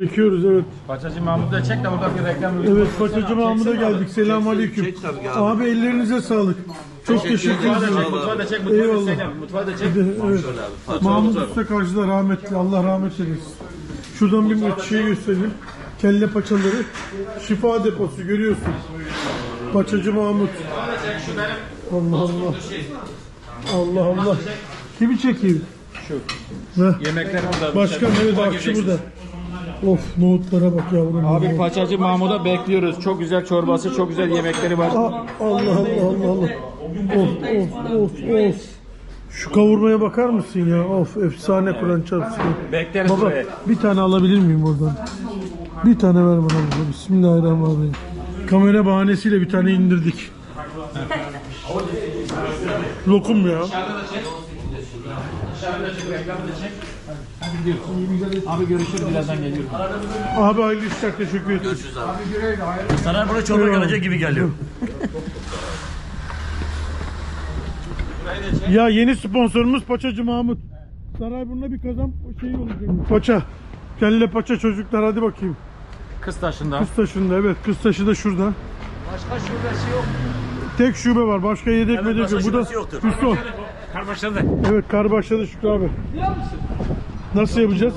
Çekiyoruz evet. Paçacı Mahmut da çek de burada bir reklam Evet Paçacı Mahmut'a geldik. Selamünaleyküm. Çek tabii ki abi. Ellerinize sağlık. Çok teşekkür ederim. çek, mutfağı da çek, mutfağı da. Selam. Mutfağı da çek. Evet. Mahmut Usta karşıda rahmetli. Allah rahmet eylesin. Şuradan bir şey gösterelim. Kelle paçaları. Şifa deposu görüyorsun. Paçacı Mahmut. Allah Allah. Allah Allah. Kimi çekeyim? Şu. Yemekler burada. Başkan evet akçı burada. Of nohutlara bak yavrum. Abi Paçacı Mahmut'a bekliyoruz. Çok güzel çorbası, çok güzel yemekleri var. Ah, Allah Allah Allah Allah. Of of of of. Şu kavurmaya bakar mısın ya? Of efsane Kur'an çarpsın. Bekleriz Baba buraya. bir tane alabilir miyim oradan? Bir tane ver bana baba. Bismillahirrahmanirrahim. Kamera bahanesiyle bir tane indirdik. Lokum ya. Abi görüşürüz birazdan geliyorum. Abi hayırlı işler teşekkür ederim. Sana buraya çorba gelecek gibi geliyor. Ya yeni sponsorumuz Paçacı Mahmut. Sarayburnu'na bir kazan şey olacak. Paça. Kelle paça çocuklar hadi bakayım. Kız taşında. Kız taşında evet kız taşı da şurada. Başka şubesi yok. Tek şube var başka yedek Evet, medek yok. Bu da yoktur. Hüsnü. Kar başladı. Evet kar başladı Şükrü abi. Nasıl yapacağız?